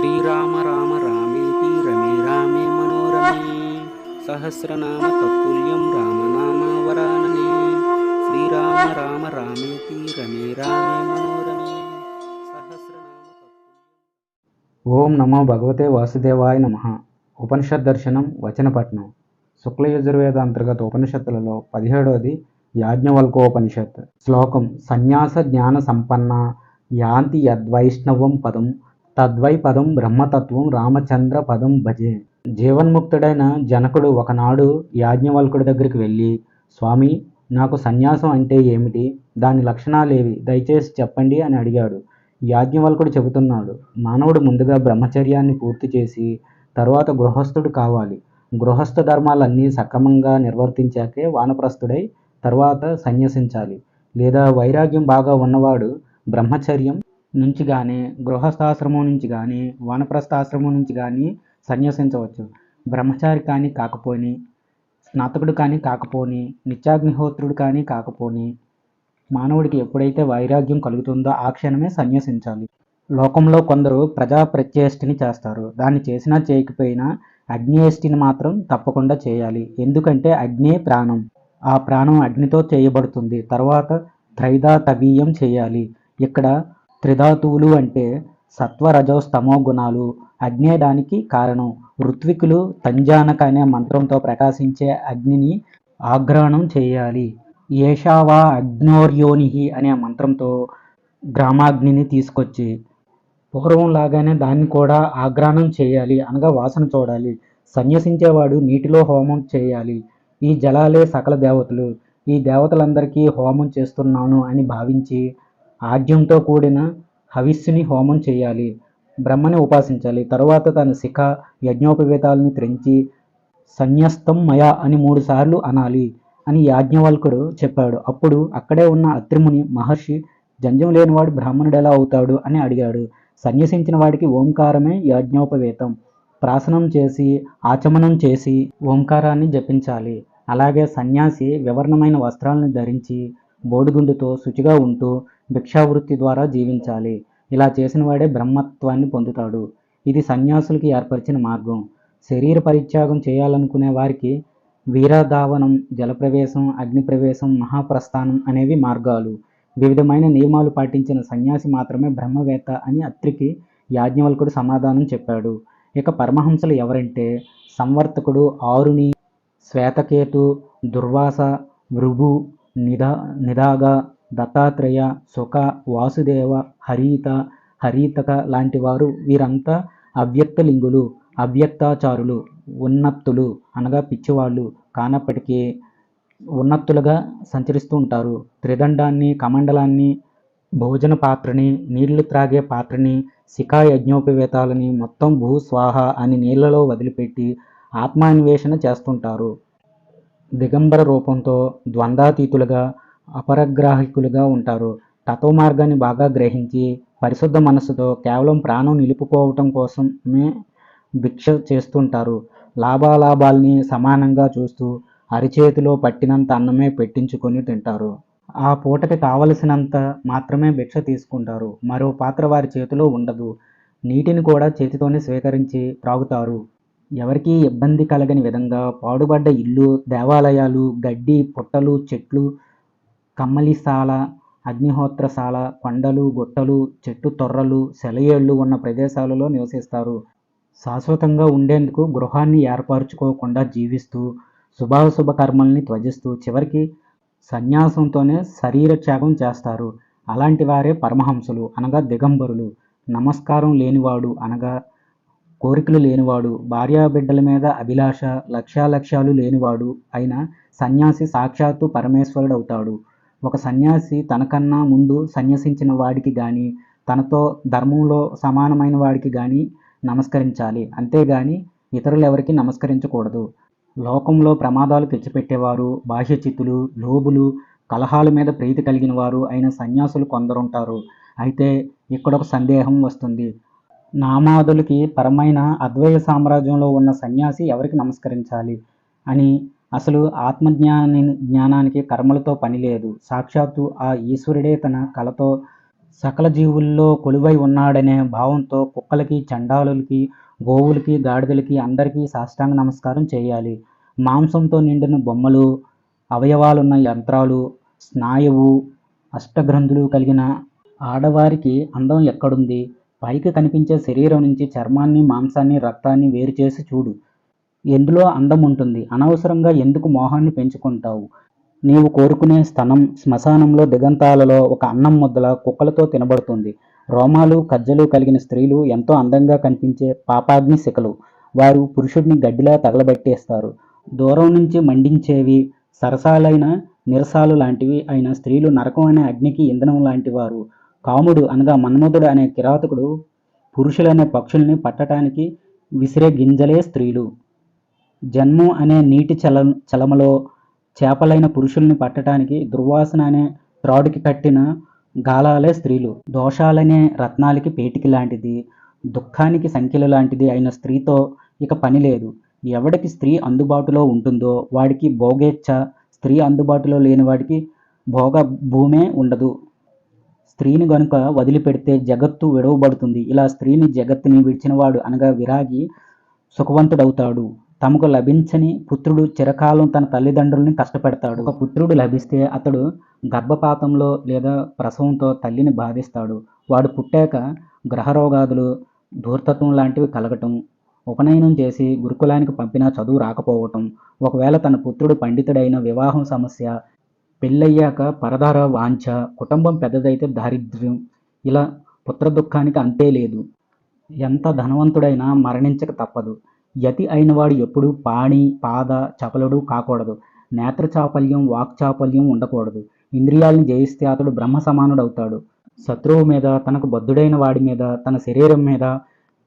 శ్రీరామ రామ రామేతి రమే రామే మనోరమే. సహస్రనామ తత్తుల్యం రామనామ వరాననే. శ్రీరామ రామ రామేతి రమే రామే మనోరమే. సహస్రనామ ఓం నమో భగవతే వాసుదేవాయ నమ. ఉపనిషత్ దర్శనం వచనపట్నం శుక్లయజుర్వేద అంతర్గత ఉపనిషత్తులలో పదిహేడవది యాజ్ఞవల్కోపనిషత్. శ్లోకం సన్యాస జ్ఞాన సంపన్న యాంతి యద్వైష్ణవం పదం. తద్వై పదం బ్రహ్మతత్వం రామచంద్ర పదం భజే. జీవన్ముక్తుడైన జనకుడు ఒకనాడు యాజ్ఞవల్కుడి దగ్గరికి వెళ్ళి స్వామి నాకు సన్యాసం అంటే ఏమిటి? దాని లక్షణాలేవి? దయచేసి చెప్పండి అని అడిగాడు. యాజ్ఞవల్కుడు చెబుతున్నాడు మానవుడు ముందుగా బ్రహ్మచర్యాన్ని పూర్తి చేసి తరువాత గృహస్థుడు కావాలి. గృహస్థ ధర్మాలన్నీ సక్రమంగా నిర్వర్తించాకే వానప్రస్థుడై తర్వాత సన్యసించాలి. లేదా వైరాగ్యం బాగా ఉన్నవాడు బ్రహ్మచర్యం నుంచి కానీ గృహస్థాశ్రమం నుంచి కానీ వానప్రస్థాశ్రమం నుంచి కానీ సన్యసించవచ్చు. బ్రహ్మచారి కానీ కాకపోని స్నాతకుడు కానీ కాకపోని నిత్యాగ్నిహోత్రుడు కానీ కాకపోని మానవుడికి ఎప్పుడైతే వైరాగ్యం కలుగుతుందో ఆ క్షణమే సన్యసించాలి. లోకంలో కొందరు ప్రజా ప్రత్యేష్టిని చేస్తారు. దాన్ని చేసినా చేయకపోయినా అగ్నేష్టిని మాత్రం తప్పకుండా చేయాలి. ఎందుకంటే అగ్నే ప్రాణం. ఆ ప్రాణం అగ్నితో చేయబడుతుంది. తర్వాత త్రైదా తవీయం చేయాలి. ఇక్కడ త్రిధాతువులు అంటే సత్వ రజోస్తమో గుణాలు. అగ్నేయడానికి కారణం ఋత్వికులు తంజానక అనే మంత్రంతో ప్రకాశించే అగ్నిని ఆగ్రహణం చేయాలి. ఏషావా అగ్నోర్యోనిహి అనే మంత్రంతో గ్రామాగ్నిని తీసుకొచ్చి పూర్వం లాగానే దాన్ని కూడా ఆగ్రహణం చేయాలి. అనగా వాసన చూడాలి. సన్యసించేవాడు నీటిలో హోమం చేయాలి. ఈ జలాలే సకల దేవతలు. ఈ దేవతలందరికీ హోమం చేస్తున్నాను అని భావించి ఆజ్యంతో కూడిన హవిస్సుని హోమం చేయాలి బ్రహ్మని ఉపాసించాలి. తరువాత తన శిఖ యజ్ఞోపవేతాలని త్రించి సన్యస్తం మయ అని మూడు సార్లు అనాలి అని యాజ్ఞవల్కుడు చెప్పాడు. అప్పుడు అక్కడే ఉన్న అత్రిముని మహర్షి జంజం లేనివాడు బ్రాహ్మణుడు ఎలా అవుతాడు? అని అడిగాడు. సన్యసించిన వాడికి ఓంకారమే యాజ్ఞోపవేతం. ప్రాసనం చేసి ఆచమనం చేసి ఓంకారాన్ని జపించాలి. అలాగే సన్యాసి వివరణమైన వస్త్రాలను ధరించి బోడిగుండుతో శుచిగా ఉంటూ భిక్షావృత్తి ద్వారా జీవించాలి. ఇలా చేసిన వాడే బ్రహ్మత్వాన్ని పొందుతాడు. ఇది సన్యాసులకి ఏర్పరిచిన మార్గం. శరీర పరిత్యాగం చేయాలనుకునే వారికి వీరధావనం జలప్రవేశం అగ్నిప్రవేశం మహాప్రస్థానం అనేవి మార్గాలు. వివిధమైన నియమాలు పాటించిన సన్యాసి మాత్రమే బ్రహ్మవేత్త అని అత్రికి యాజ్ఞవల్కుడు సమాధానం చెప్పాడు. ఇక పరమహంసలు ఎవరంటే సంవర్తకుడు ఆరుని శ్వేతకేతు దుర్వాస భృగు నిదా నిదాగా దత్తాత్రేయ సుఖ వాసుదేవ హరీత హరీతక లాంటి వారు వీరంతా అవ్యక్తలింగులు అవ్యక్తాచారులు ఉన్నత్తులు అనగా పిచ్చివాళ్ళు కానప్పటికీ ఉన్నత్తులుగా సంచరిస్తూ ఉంటారు. త్రిదండాన్ని కమండలాన్ని భోజన పాత్రని నీళ్ళు త్రాగే పాత్రని శిఖా యజ్ఞోపవేతాలని మొత్తం భూ స్వాహ అని నీళ్ళలో వదిలిపెట్టి ఆత్మాన్వేషణ చేస్తుంటారు. దిగంబర రూపంతో ద్వంద్వాతీతులుగా అపరగ్రాహికులుగా ఉంటారు. తత్వ మార్గాన్ని బాగా గ్రహించి పరిశుద్ధ మనస్సుతో కేవలం ప్రాణం నిలుపుకోవటం కోసమే భిక్ష చేస్తుంటారు. లాభాలాభాల్ని సమానంగా చూస్తూ అరిచేతిలో పట్టినంత అన్నమే పెట్టించుకొని తింటారు. ఆ పూటకి కావలసినంత మాత్రమే భిక్ష తీసుకుంటారు. మరో పాత్ర వారి చేతిలో ఉండదు. నీటిని కూడా చేతితోనే స్వీకరించి త్రాగుతారు. ఎవరికీ ఇబ్బంది కలగని విధంగా పాడుబడ్డ ఇల్లు దేవాలయాలు గడ్డి పుట్టలు చెట్లు కమ్మలిశాల అగ్నిహోత్రశాల కొండలు గుట్టలు చెట్టు తొర్రలు సెలయేళ్ళు ఉన్న ప్రదేశాలలో నివసిస్తారు. శాశ్వతంగా ఉండేందుకు గృహాన్ని ఏర్పరచుకోకుండా జీవిస్తూ శుభాశుభ కర్మల్ని త్వజిస్తూ చివరికి సన్యాసంతోనే శరీర త్యాగం చేస్తారు. అలాంటి వారే పరమహంసులు అనగా దిగంబరులు. నమస్కారం లేనివాడు అనగా కోరికలు లేనివాడు. భార్యాబిడ్డల మీద అభిలాష లక్ష్యాలక్ష్యాలు లేనివాడు అయిన సన్యాసి సాక్షాత్తు పరమేశ్వరుడు అవుతాడు ఒక సన్యాసి తనకన్నా ముందు సన్యసించిన వాడికి కానీ తనతో ధర్మంలో సమానమైన వాడికి కానీ నమస్కరించాలి. అంతేగాని ఇతరులు ఎవరికి నమస్కరించకూడదు. లోకంలో ప్రమాదాలు తెచ్చిపెట్టేవారు బాహ్యచితులు లోబులు కలహాల మీద ప్రీతి కలిగిన వారు అయిన సన్యాసులు కొందరుంటారు. అయితే ఇక్కడ ఒక సందేహం వస్తుంది. నామాదులకి పరమైన అద్వైత సామ్రాజ్యంలో ఉన్న సన్యాసి ఎవరికి నమస్కరించాలి అని అసలు ఆత్మజ్ఞాన జ్ఞానానికి కర్మలతో పని లేదు. సాక్షాత్తు ఆ ఈశ్వరుడే తన కళతో సకల జీవుల్లో కొలువై ఉన్నాడనే భావంతో కుక్కలకి చండాలులకి గోవులకి గాడిదలకి అందరికీ సాష్టాంగ నమస్కారం చేయాలి. మాంసంతో నిండిన బొమ్మలు అవయవాలున్న యంత్రాలు స్నాయువు అష్టగ్రంథులు కలిగిన ఆడవారికి అందం ఎక్కడుంది? పైకి కనిపించే శరీరం నుంచి చర్మాన్ని మాంసాన్ని రక్తాన్ని వేరు చేసి చూడు. ఎందులో అందం ఉంటుంది అనవసరంగా ఎందుకు మోహాన్ని పెంచుకుంటావు? నీవు కోరుకునే స్థనం శ్మశానంలో దిగంతాలలో ఒక అన్నం ముద్దల కుక్కలతో తినబడుతుంది. రోమాలు కజ్జలు కలిగిన స్త్రీలు ఎంతో అందంగా కనిపించే పాపాగ్ని శిఖలు. వారు పురుషుడిని గడ్డిలా తగలబెట్టేస్తారు. దూరం నుంచి మండించేవి సరసాలైన నిరసాలు లాంటివి అయిన స్త్రీలు నరకం అనే అగ్నికి ఇంధనం లాంటి వారు. కాముడు అనగా మన్మధుడు అనే కిరాతకుడు పురుషులనే పక్షుల్ని పట్టడానికి విసిరే గింజలే స్త్రీలు. జన్ము అనే నీటి చల చలమలో చేపలైన పురుషుల్ని పట్టడానికి దుర్వాసన అనే త్రాడుకి కట్టిన గాలాలే స్త్రీలు. దోషాలనే రత్నాలకి పేటికి లాంటిది. దుఃఖానికి సంఖ్యలు లాంటిది అయిన స్త్రీతో ఇక పని లేదు. ఎవడికి స్త్రీ అందుబాటులో ఉంటుందో వాడికి భోగేచ్ఛ. స్త్రీ అందుబాటులో లేని వాడికి భోగ భూమే ఉండదు. స్త్రీని గనుక వదిలిపెడితే జగత్తు విడవబడుతుంది. ఇలా స్త్రీని జగత్తుని విడిచినవాడు అనగా విరాగి సుఖవంతుడవుతాడు. తమకు లభించని పుత్రుడు చిరకాలం తన తల్లిదండ్రుల్ని కష్టపెడతాడు. ఒక పుత్రుడు లభిస్తే అతడు గర్భపాతంలో లేదా ప్రసవంతో తల్లిని బాధిస్తాడు. వాడు పుట్టాక గ్రహరోగాదులు ధూర్తత్వం లాంటివి కలగటం ఉపనయనం చేసి గురుకులానికి పంపినా చదువు రాకపోవటం ఒకవేళ తన పుత్రుడు పండితుడైన వివాహం సమస్య పెళ్ళయ్యాక పరదార వాంఛ కుటుంబం పెద్దదైతే దారిద్ర్యం ఇలా పుత్ర దుఃఖానికి అంతే లేదు. ఎంత ధనవంతుడైనా మరణించక తప్పదు. యతి అయినవాడు ఎప్పుడు పాణి పాద చపలుడు కాకూడదు. నేత్ర చాపల్యం వాక్ చాపల్యం ఉండకూడదు. ఇంద్రియాలను జయిస్తే అతడు బ్రహ్మ సమానుడవుతాడు. శత్రువు మీద తనకు బద్ధుడైన వాడి మీద తన శరీరం మీద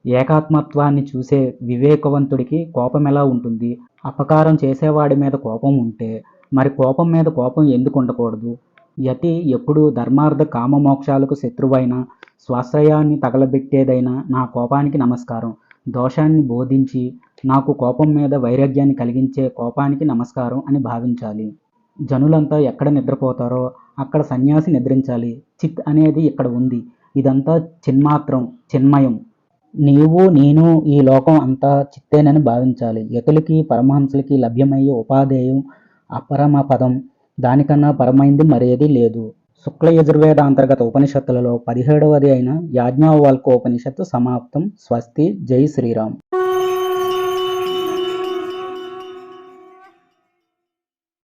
ఏకాత్మత్వాన్ని చూసే వివేకవంతుడికి కోపం ఎలా ఉంటుంది? అపకారం చేసేవాడి మీద కోపం ఉంటే మరి కోపం మీద కోపం ఎందుకు ఉండకూడదు? యతి ఎప్పుడు ధర్మార్థ కామ మోక్షాలకు శత్రువైన స్వాశ్రయాన్ని తగలబెట్టేదైనా నా కోపానికి నమస్కారం. దోషాన్ని బోధించి నాకు కోపం మీద వైరాగ్యాన్ని కలిగించే కోపానికి నమస్కారం అని భావించాలి. జనులంతా ఎక్కడ నిద్రపోతారో అక్కడ సన్యాసి నిద్రించాలి. చిత్ అనేది ఇక్కడ ఉంది. ఇదంతా చిన్మాత్రం చిన్మయం. నీవు నేను ఈ లోకం అంతా చిత్తేనని భావించాలి. యతులకి పరమహంసలకి లభ్యమయ్యే ఉపాధేయం అపరమ పదం దానికన్నా పరమైంది మరేది లేదు. శుక్ల యజుర్వేద అంతర్గత ఉపనిషత్తులలో పదిహేడవది అయిన యాజ్ఞవల్క ఉపనిషత్తు సమాప్తం. స్వస్తి. జై శ్రీరామ్.